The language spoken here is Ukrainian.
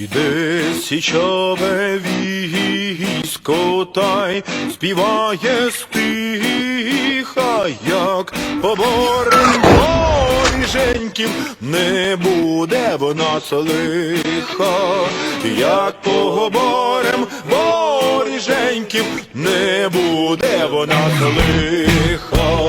Іде січове військо, та й співає стиха, як поборем воріженьків, не буде в нас лиха, як поборем боріженьків, не буде в нас лиха.